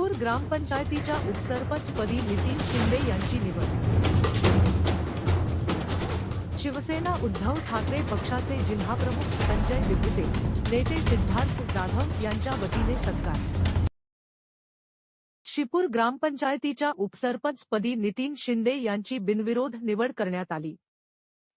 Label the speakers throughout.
Speaker 1: ग्रामपंचायतीच्या उपसरपंचपदी नितीन शिंदे यांची निवड. शिवसेना उद्धव ठाकरे पक्षाचे जिल्हाप्रमुख संजय विभुते नेते सिद्धार्थ जाधव यांच्या वतीने सत्कार. शिपूर ग्रामपंचायतीच्या उपसरपंचपदी नितीन शिंदे यांची बिनविरोध निवड करण्यात आली.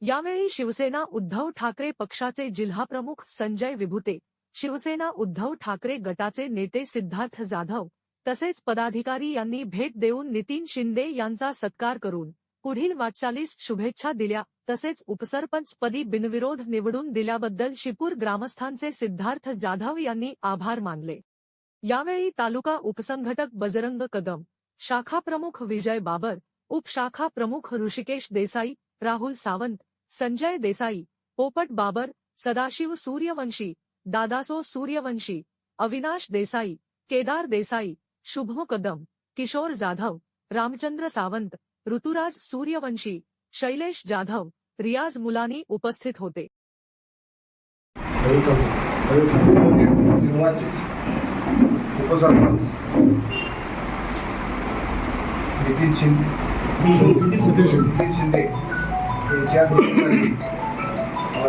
Speaker 1: यावेळी शिवसेना उद्धव ठाकरे पक्षाचे जिल्हाप्रमुख संजय विभुते शिवसेना उद्धव ठाकरे गटाचे नेते सिद्धार्थ जाधव तसेच पदाधिकारी यांनी भेट देऊन नितीन शिंदे यांचा सत्कार करून पुढील वाटचालीस शुभेच्छा दिल्या. तसेच उपसरपंचपदी बिनविरोध निवडून दिल्याबद्दल शिपूर ग्रामस्थांचे सिद्धार्थ जाधव यांनी आभार मानले. यावेळी तालुका उपसंघटक बजरंग कदम शाखा प्रमुख विजय बाबर उपशाखा प्रमुख ऋषिकेश देसाई राहुल सावंत संजय देसाई पोपट बाबर सदाशिव सूर्यवंशी दादासो सूर्यवंशी अविनाश देसाई केदार देसाई शुभो कदम किशोर जाधव रामचंद्र सावंत ऋतुराज सूर्यवंशी शैलेश जाधव रियाज मुलानी उपस्थित होते.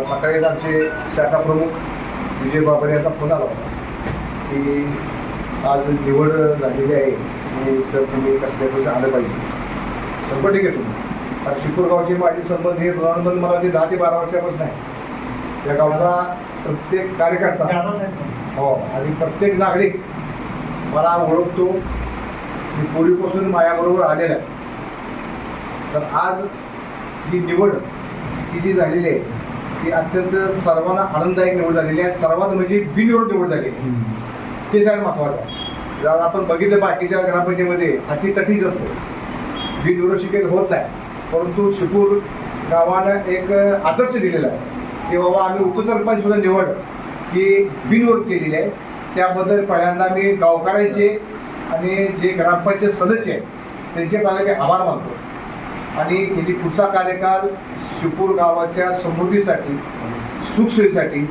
Speaker 2: सकाळीच आमचे शाखा प्रमुख विजय बाबर यांचा फोन आला होता. की आज निवड झालेली आहे. आणि सर तुम्ही कसल्या कसं आलं पाहिजे? शंभर टक्के तुम्ही. कारण शिपूरगावचे माझे संबंध हे संबंध मला ते दहा ते बारा वर्षापासून आहे. त्या गावचा प्रत्येक कार्यकर्ता हो आणि प्रत्येक नागरिक मला ओळखतो. मी पूर्वीपासून माझ्याबरोबर आलेला आहे. तर आज ही निवड ही जी झालेली आहे ती अत्यंत सर्वांना आनंददायक निवड झालेली आहे. सर्वात म्हणजे बिननिवड निवड झालेली आहे. ते सगळ्यात महत्त्वाचं आहे. जर आपण बघितलं बाकीच्या ग्रामपंचायतीमध्ये हाती तटीच असते. बिननिवड शिकेल होत नाही. परंतु शिपूर गावानं एक आदर्श दिलेला आहे. की बाबा आम्ही उपसरपंच सुद्धा निवड ही बिनविरोध केलेली आहे. त्याबद्दल पहिल्यांदा मी गावकऱ्यांचे आणि जे ग्रामपंचायत सदस्य आहेत त्यांचे पहिला मी आभार मानतो. आणि यांनी पुढचा कार्यकाल शिपूर गावाच्या समृद्धीसाठी सुखसोयीसाठी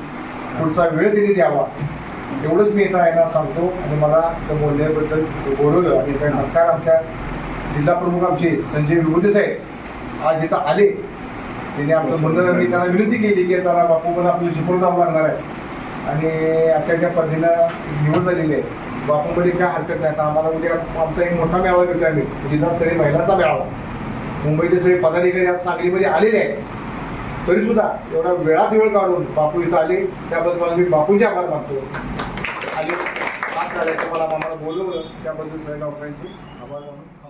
Speaker 2: पुढचा वेळ त्यांनी द्यावा. एवढंच मी इथं यांना सांगतो आणि मला त्या बोलण्याबद्दल बोलवलं. आणि त्या सरकार आमच्या जिल्हा प्रमुख आमचे संजय विभूते साहेब आज इथं आले. त्यांनी आमचं म्हणणं मी त्यांना विनंती केली की त्याला बापू मला आपलं शिकून जावं लागणार आहे. आणि अशा ज्या पद्धतीनं निवड झालेली आहे. बापूमध्ये काय हरकत नाही. आता आम्हाला म्हणजे आमचा एक मोठा मेळावा घेतला आम्ही. जिल्हास्तरीय महिलांचा मेळावा. मुंबईचे सगळे पदाधिकारी आज सांगलीमध्ये आलेले आहेत. तरी सुद्धा एवढा वेळात वेळ काढून बापू इथं आले. त्याबद्दल मला मी बापूचे आभार मानतो. आणि आज झाल्याचं मला आम्हाला बोलवलं. त्याबद्दल सगळ्या डॉक्टरांचे आभार मानून